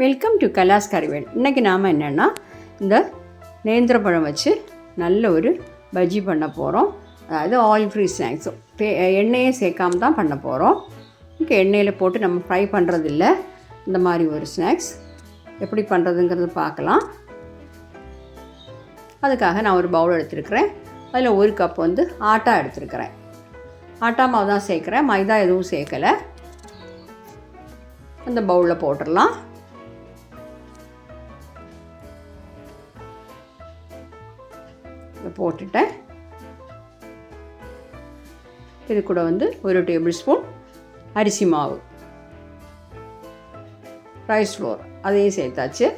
Welcome to கலாஸ் கறிவேல் இன்றைக்கி நாம் என்னென்னா இந்த நேந்திரப்பழம் வச்சு நல்ல ஒரு பஜ்ஜி பண்ண போகிறோம் அதாவது ஆயில் ஃப்ரீ ஸ்நாக்ஸ் எண்ணெயே சேர்க்காம தான் பண்ண போகிறோம் ஓகே எண்ணெயில் போட்டு நம்ம ஃப்ரை பண்ணுறதில்ல இந்த மாதிரி ஒரு ஸ்நாக்ஸ் எப்படி பண்ணுறதுங்கிறது பார்க்கலாம். அதுக்காக நான் ஒரு பவுல் எடுத்துருக்கிறேன். அதில் ஒரு கப் வந்து ஆட்டா எடுத்துருக்கிறேன். ஆட்டா மாவு தான் சேர்க்குறேன். மைதா எதுவும் சேர்க்கலை. அந்த பவுலில் போட்டுடலாம். இதை போட்டுட்டேன். இது கூட வந்து ஒரு டேபிள் ஸ்பூன் அரிசி மாவு. ரைஸ் ஃப்ளோர் அதையும் சேர்த்தாச்சு.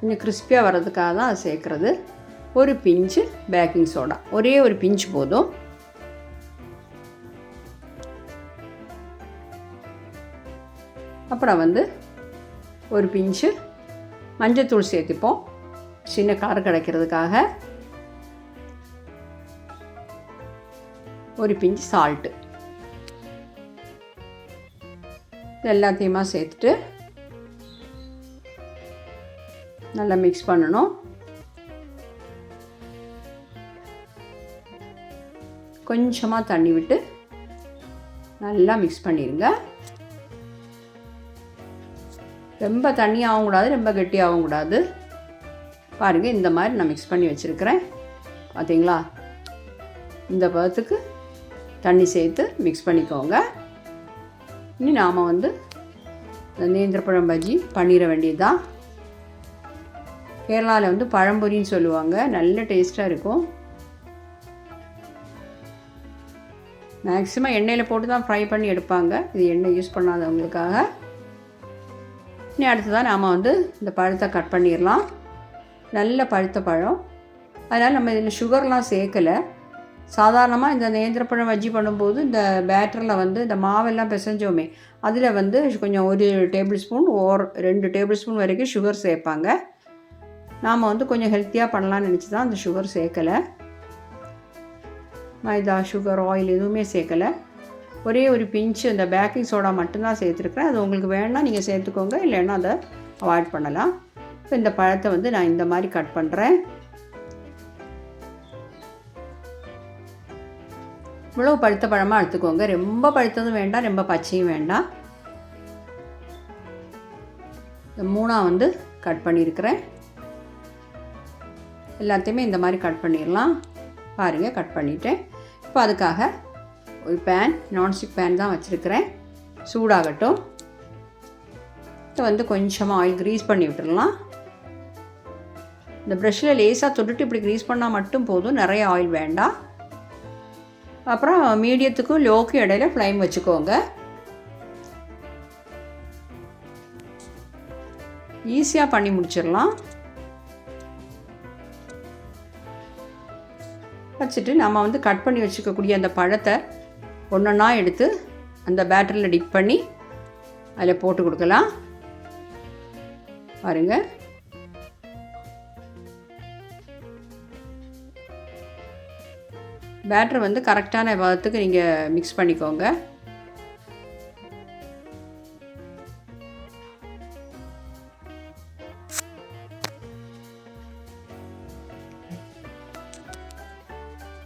கொஞ்சம் கிறிஸ்பியாக வர்றதுக்காக தான் அது சேர்க்குறது. ஒரு பிஞ்சு பேக்கிங் சோடா. ஒரே ஒரு பிஞ்சு போதும். அப்புறம் வந்து ஒரு பிஞ்சு மஞ்சத்தூள் சேர்த்துப்போம். சின்ன காரம் கிடைக்கிறதுக்காக. ஒரு பிஞ்சு சால்ட்டு எல்லாத்தையுமா சேர்த்துட்டு நல்லா மிக்ஸ் பண்ணணும். கொஞ்சமாக தண்ணி விட்டு நல்லா மிக்ஸ் பண்ணிடுங்க ரொம்ப தண்ணியாகவும் கூடாது ரொம்ப கெட்டியாகவும் கூடாது. பாருங்கள் இந்த மாதிரி நான் மிக்ஸ் பண்ணி வச்சுருக்கிறேன். பார்த்தீங்களா இந்த பதத்துக்கு தண்ணி சேர்த்து மிக்ஸ் பண்ணிக்கோங்க. இனி நாம் வந்து நேந்திரப்பழம் பஜ்ஜி பண்ணிட வேண்டியதுதான். கேரளாவில் வந்து பழம்பொரின்னு சொல்லுவாங்க. நல்ல டேஸ்ட்டாக இருக்கும். மேக்ஸிமம் எண்ணெயில் போட்டு தான் ஃப்ரை பண்ணி எடுப்பாங்க. இது எண்ணெய் யூஸ் பண்ணாதவங்களுக்காக. இனி அடுத்ததாக நாம் வந்து இந்த பழத்தை கட் பண்ணிடலாம். நல்ல பழுத்த பழம். அதனால் நம்ம இதில் சுகர்லாம் சேர்க்கலை. சாதாரணமாக இந்த நேந்திரப்பழம் வஜ்ஜி பண்ணும்போது இந்த பேட்டரில் வந்து இந்த மாவெல்லாம் பிசைஞ்சோமே அதில் வந்து கொஞ்சம் ஒரு டேபிள் ஸ்பூன் ஓர் ரெண்டு டேபிள் ஸ்பூன் வரைக்கும் சுகர் சேர்ப்பாங்க. நாம் வந்து கொஞ்சம் ஹெல்த்தியாக பண்ணலான்னு நினச்சி தான் அந்த சுகர் சேர்க்கலை. மைதா சுகர் ஆயில் எதுவுமே சேர்க்கலை. ஒரே ஒரு பிஞ்சு அந்த பேக்கிங் சோடா மட்டும்தான் சேர்த்துருக்குறேன். அது உங்களுக்கு வேணால் நீங்கள் சேர்த்துக்கோங்க. இல்லைன்னா அதை அவாய்ட் பண்ணலாம். இப்போ இந்த பழத்தை வந்து நான் இந்த மாதிரி கட் பண்ணுறேன் இவ்வளோ பழுத்த பழமாக எடுத்துக்கோங்க. ரொம்ப பழுத்ததும் வேண்டாம் ரொம்ப பச்சையும் வேண்டாம். இந்த மூணாக வந்து கட் பண்ணியிருக்கிறேன். எல்லாத்தையுமே இந்த மாதிரி கட் பண்ணிடலாம். பாருங்கள் கட் பண்ணிவிட்டேன் இப்போ அதுக்காக ஒரு பேன் நான்ஸ்டிக் பேன் தான் வச்சுருக்கிறேன். சூடாகட்டும். இதை வந்து கொஞ்சமாக ஆயில் க்ரீஸ் பண்ணி விட்டுடலாம் இந்த ப்ரெஷ்ஷில் லேசாக தொட்டுட்டு இப்படி க்ரீஸ் பண்ணால் மட்டும் போதும். நிறைய ஆயில் வேண்டாம். அப்புறம் மீடியத்துக்கும் லோக்கும் இடையில ஃப்ளைம் வச்சுக்கோங்க. ஈஸியாக பண்ணி முடிச்சிடலாம். வச்சுட்டு நம்ம வந்து கட் பண்ணி வச்சுக்கக்கூடிய அந்த பழத்தை ஒன்றா எடுத்து அந்த பேட்டரியில் டிப் பண்ணி அதில் போட்டு கொடுக்கலாம். பாருங்கள் பேட்டர் வந்து கரெக்டான பதத்துக்கு நீங்கள் மிக்ஸ் பண்ணிக்கோங்க.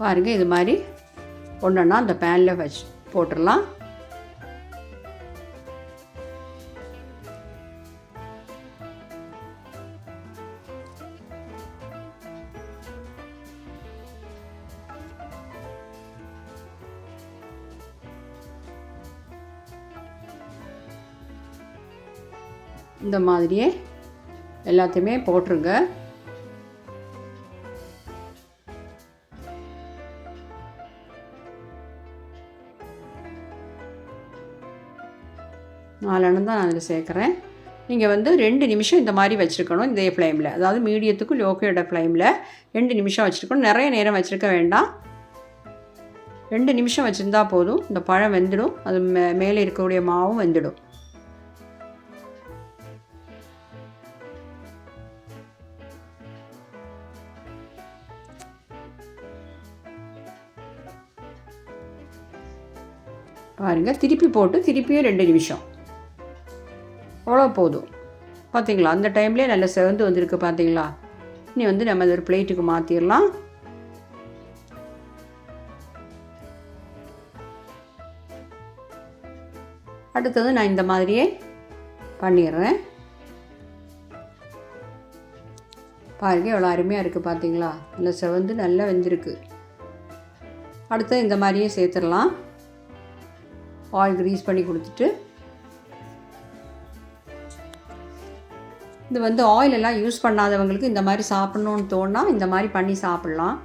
பாருங்கள் இது மாதிரி. ஒன்றா அந்த பேனில் வச்சு போட்டுடலாம். இந்த மாதிரியே எல்லாத்தையுமே போட்டுருங்க. நாலெண்ணம் தான் நான் அதில் சேர்க்குறேன். நீங்கள் வந்து ரெண்டு நிமிஷம் இந்த மாதிரி வச்சுருக்கணும் இதே ஃப்ளேமில். அதாவது மீடியத்துக்கும் லோக்கையோட ஃப்ளேமில் ரெண்டு நிமிஷம் வச்சுருக்கணும். நிறைய நேரம் வச்சுருக்க வேண்டாம். ரெண்டு நிமிஷம் வச்சுருந்தா போதும். இந்த பழம் வெந்துடும். அது மே மேலே இருக்கக்கூடிய மாவும் வெந்துடும். பாருங்கள் திருப்பி போட்டு திருப்பியும் ரெண்டு நிமிஷம். போதும். பார்த்தீங்களா அந்த டைம்லேயே நல்லா செவந்து வந்திருக்கு பார்த்தீங்களா இனி வந்து நம்ம ஒரு பிளேட்டுக்கு மாற்றிடலாம் அடுத்தது நான் இந்த மாதிரியே பண்ணிடுறேன். பாருங்க எவ்வளோ அருமையாக இருக்குது பார்த்தீங்களா நல்லா செவந்து நல்லா வெந்திருக்கு. அடுத்து இந்த மாதிரியே சேர்த்துடலாம். ஆயில் க்ரீஸ் பண்ணி கொடுத்துட்டு இது வந்து ஆயில் எல்லாம் யூஸ் பண்ணாதவங்களுக்கு இந்த மாதிரி சாப்பிட்ணுன்னு தோணால் இந்த மாதிரி பண்ணி சாப்பிட்லாம்.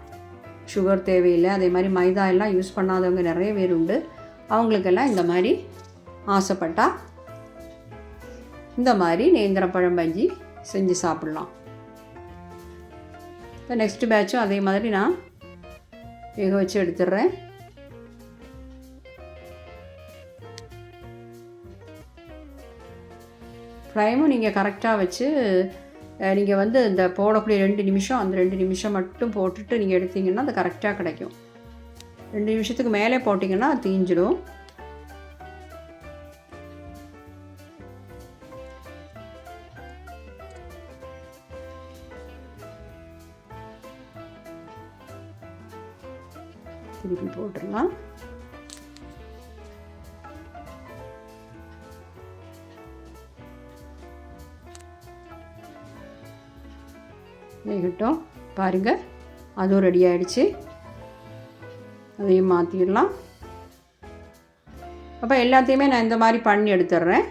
சுகர் தேவையில்லை அதே மாதிரி மைதா எல்லாம் யூஸ் பண்ணாதவங்க நிறைய பேர் உண்டு. அவங்களுக்கெல்லாம் இந்த மாதிரி ஆசைப்பட்டால் இந்த மாதிரி நேந்திரப்பழம் பஜ்ஜி செஞ்சு சாப்பிட்லாம். இப்போ நெக்ஸ்ட் பேட்சும் அதே மாதிரி நான் வேக வச்சு எடுத்துடுறேன். ஃப்ளைமும் நீங்கள் கரெக்டாக வச்சு நீங்கள் வந்து இந்த போடக்கூடிய ரெண்டு நிமிஷம் அந்த ரெண்டு நிமிஷம் மட்டும் போட்டுட்டு நீங்கள் எடுத்தீங்கன்னா அது கரெக்டாக கிடைக்கும். ரெண்டு நிமிஷத்துக்கு மேலே போட்டிங்கன்னா அது தீஞ்சிடும். திருப்பி போட்டுடலாம். வேகட்டும் பாருங்கள் அதுவும் ரெடி ஆகிடுச்சு அதையும் மாற்றிடலாம் அப்போ எல்லாத்தையுமே நான் இந்த மாதிரி பண்ணி எடுத்துடுறேன்.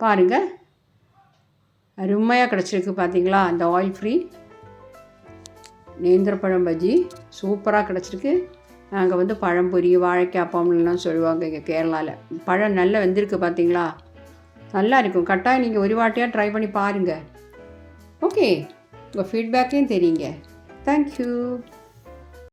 பாருங்கள் அருமையாக கிடச்சிருக்கு பார்த்தீங்களா அந்த ஆயில் ஃப்ரீ நேந்திரப்பழம் பஜ்ஜி சூப்பராக கிடச்சிருக்கு. நாங்கள் வந்து பழம்பொரி வாழைக்காய் அப்பம்லாம் சொல்லுவாங்க இங்கே கேரளாவில் பழம் நல்லா வெந்திருக்கு பார்த்தீங்களா நல்லா இருக்கும். கட்டாயம் நீங்கள் ஒரு வாட்டியாக ட்ரை பண்ணி பாருங்கள் ஓகே உங்கள் ஃபீட்பேக்லேயும் தெரியுங்க. தேங்க்யூ